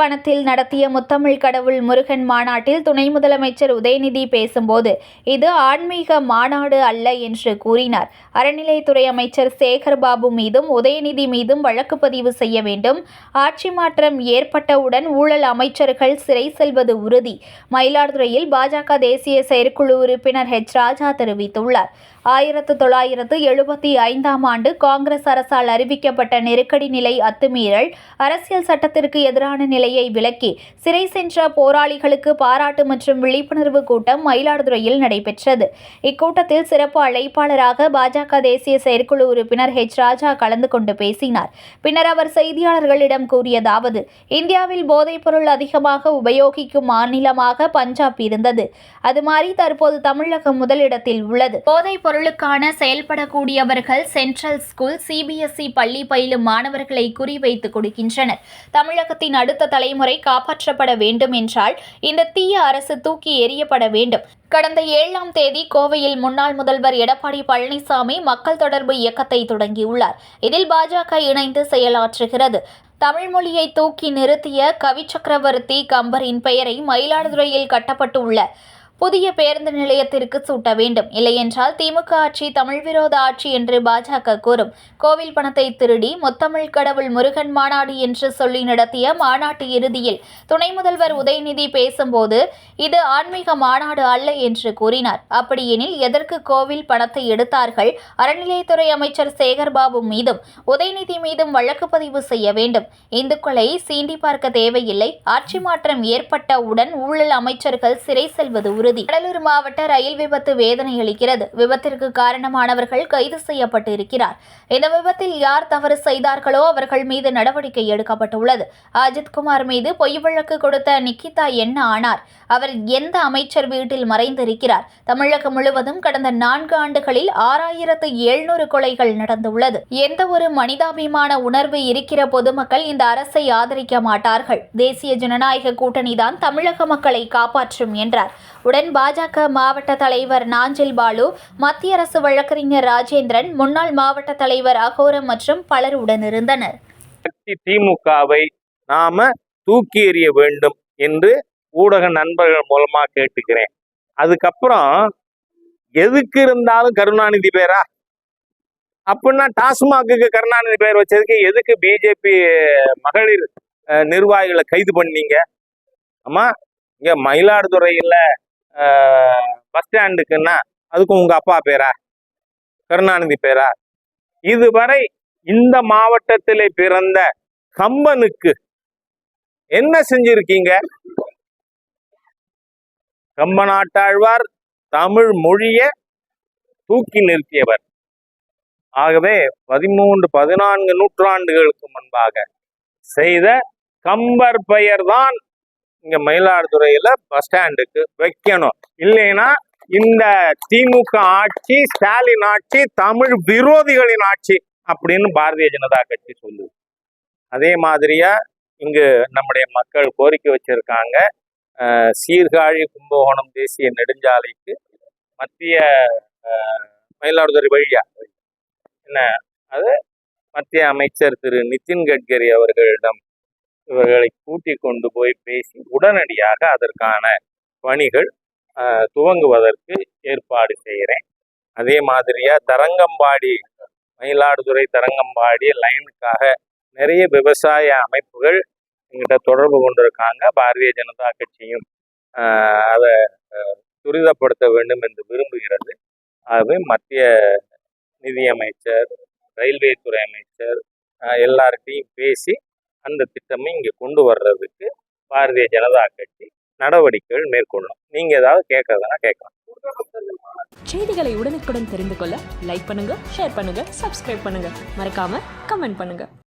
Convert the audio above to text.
பணத்தில் நடத்திய முத்தமிழ் கடவுள் முருகன் மாநாட்டில் துணை முதலமைச்சர் உதயநிதி பேசும்போது இது ஆன்மீக மாநாடு அல்ல என்று கூறினார். அறநிலைத்துறை அமைச்சர் சேகர் பாபு மீதும் உதயநிதி மீதும் வழக்கு பதிவு செய்ய வேண்டும். ஆட்சி மாற்றம் ஏற்பட்டவுடன் ஊழல் அமைச்சர்கள் சிறை செல்வது உறுதி. மயிலாடுதுறையில் பாஜக தேசிய செயற்குழு உறுப்பினர் ஹெச் ராஜா தெரிவித்துள்ளார். ஆயிரத்து தொள்ளாயிரத்து எழுபத்தி ஐந்தாம் ஆண்டு காங்கிரஸ் அரசால் அறிவிக்கப்பட்ட நெருக்கடி நிலை அத்துமீறல் அரசியல் சட்டத்திற்கு எதிரான நிலை நிலையை விளக்கி சிறை சென்ற போராளிகளுக்கு பாராட்டு மற்றும் விழிப்புணர்வு கூட்டம் மயிலாடுதுறையில் நடைபெற்றது. இக்கூட்டத்தில் சிறப்பு அழைப்பாளராக பாஜக தேசிய செயற்குழு உறுப்பினர் ஹெச் ராஜா கலந்து கொண்டு பேசினார். பின்னர் அவர் செய்தியாளர்களிடம் கூறியதாவது இந்தியாவில் போதைப்பொருள் அதிகமாக உபயோகிக்கும் மாநிலமாக பஞ்சாப் இருந்தது. அது மாறி தற்போது தமிழகம் முதலிடத்தில் உள்ளது. போதைப் பொருளுக்கான செயல்படக்கூடியவர்கள் சென்ட்ரல் ஸ்கூல் சிபிஎஸ்இ பள்ளி பயிலும் மாணவர்களை குறிவைத்து கொடுக்கின்றனர். தமிழகத்தின் அடுத்த தலைமுறை காப்பாற்றப்பட வேண்டும் என்றால் இந்த தீய அரசு தூக்கி எறியப்பட வேண்டும். கடந்த ஏழாம் தேதி கோவையில் முன்னாள் முதல்வர் எடப்பாடி பழனிசாமி மக்கள் தொடர்பு இயக்கத்தை தொடங்கியுள்ளார். இதில் பாஜக இணைந்து செயலாற்றுகிறது. தமிழ்மொழியை தூக்கி நிறுத்திய கவி சக்கரவர்த்தி கம்பரின் பெயரை மயிலாடுதுறையில் கட்டப்பட்டுள்ள புதிய பேருந்து நிலையத்திற்கு சூட்ட வேண்டும். இல்லையென்றால் திமுக ஆட்சி தமிழ் விரோத ஆட்சி என்று பாஜக கூறும். கோவில் பணத்தை திருடி முத்தமிழ் கடவுள் முருகன் மாநாடு என்று சொல்லி நடத்திய மாநாட்டு இறுதியில் துணை முதல்வர் உதயநிதி பேசும்போது இது ஆன்மீக மாநாடு அல்ல என்று கூறினார். அப்படியெனில் எதற்கு கோவில் பணத்தை எடுத்தார்கள்? அறநிலையத்துறை அமைச்சர் சேகர்பாபு மீதும் உதயநிதி மீதும் வழக்கு பதிவு செய்ய வேண்டும். இந்துக்களை சீண்டி பார்க்க தேவையில்லை. ஆட்சி மாற்றம் ஏற்பட்டவுடன் ஊழல் அமைச்சர்கள் சிறை செல்வது உறுதி. கடலூர் மாவட்ட ரயில் விபத்து வேதனை அளிக்கிறது. விபத்திற்கு காரணமானவர்கள் கைது செய்யப்பட்டு இருக்கிறார் இந்த விபத்தில் யார் தவறு செய்தார்களோ அவர்கள் மீது நடவடிக்கை எடுக்கப்பட்டுள்ளது. அஜித்குமார் மீது பொய் வழக்கு கொடுத்த நிக்கிதா என்ன ஆனார்? அவர் எந்த அமைச்சர் வீட்டில் மறைந்திருக்கிறார்? தமிழகம் முழுவதும் கடந்த நான்கு ஆண்டுகளில் ஆறாயிரத்து எழுநூறு கொலைகள் நடந்துள்ளது. எந்த ஒரு மனிதாபிமான உணர்வு இருக்கிற பொதுமக்கள் இந்த அரசை ஆதரிக்க மாட்டார்கள். தேசிய ஜனநாயக கூட்டணிதான் தமிழக மக்களை காப்பாற்றும் என்றார். உடன் பாஜக மாவட்ட தலைவர் நாஞ்சில் பாலு மத்திய அரசு வழக்கறிஞர் ராஜேந்திரன் முன்னாள் மாவட்ட தலைவர் அகோரம் மற்றும் பலர் உடனிருந்தனர். திமுகவை நாம தூக்கி எறிய வேண்டும் என்று ஊடக நண்பர்கள் மூலமா கேட்டுக்கிறேன். அதுக்கப்புறம் எதுக்கு இருந்தாலும் கருணாநிதி பேரா? அப்படின்னா டாஸ்மாகுக்கு கருணாநிதி பேர் வச்சதுக்கு எதுக்கு பிஜேபி மகளிர் நிர்வாகிகளை கைது பண்ணீங்க? ஆமா இங்க மயிலாடுதுறையில பஸ் ஸ்டாண்டுக்குன்னா அதுக்கும் உங்க அப்பா பேரா? கருணாநிதி பேரா? இதுவரை இந்த மாவட்டத்திலே பிறந்த கம்பனுக்கு என்ன செஞ்சிருக்கீங்க? கம்பநாட்டாழ்வார் தமிழ் மொழிய தூக்கி நிறுத்தியவர். ஆகவே பதிமூன்று பதினான்கு நூற்றாண்டுகளுக்கு முன்பாக செய்த கம்பர் பெயர்தான் இங்க மயிலாடுதுறையில பஸ் ஸ்டாண்டுக்கு வைக்கணும். இல்லைன்னா இந்த திமுக ஆட்சி ஸ்டாலின் ஆட்சி தமிழ் விரோதிகளின் ஆட்சி அப்படின்னு பாரதிய ஜனதா கட்சி சொல்லுது. அதே மாதிரியா இங்கு நம்முடைய மக்கள் கோரிக்கை வச்சிருக்காங்க. சீர்காழி கும்பகோணம் தேசிய நெடுஞ்சாலைக்கு மத்திய மயிலாடுதுறை வழியா. என்ன? அது மத்திய அமைச்சர் திரு நிதின் கட்கரி அவர்களிடம் இவர்களை கூட்டி கொண்டு போய் பேசி உடனடியாக அதற்கான பணிகள் துவங்குவதற்கு ஏற்பாடு செய்கிறேன். அதே மாதிரியா தரங்கம்பாடி மயிலாடுதுறை தரங்கம்பாடி லைனுக்காக நிறைய விவசாய அமைப்புகள் எங்கிட்ட தொடர்பு கொண்டிருக்காங்க. பாரதிய ஜனதா கட்சியும் அதை துரிதப்படுத்த வேண்டும் என்று விரும்புகிறது. ஆகவே மத்திய நிதியமைச்சர் ரயில்வே துறை அமைச்சர் எல்லார்கிட்டையும் பேசி அந்த திட்டமே இங்கே கொண்டு வர்றதுக்கு பாரதிய ஜனதா கட்சி நடவடிக்கைகள் மேற்கொள்ளும் நீங்க ஏதாவது கேட்கறதுனா கேட்கலாம் செய்திகளை உடனுக்குடன் தெரிந்து கொள்ள லைக் பண்ணுங்க ஷேர் பண்ணுங்க சப்ஸ்கிரைப் பண்ணுங்க. மறக்காம கமெண்ட் பண்ணுங்க.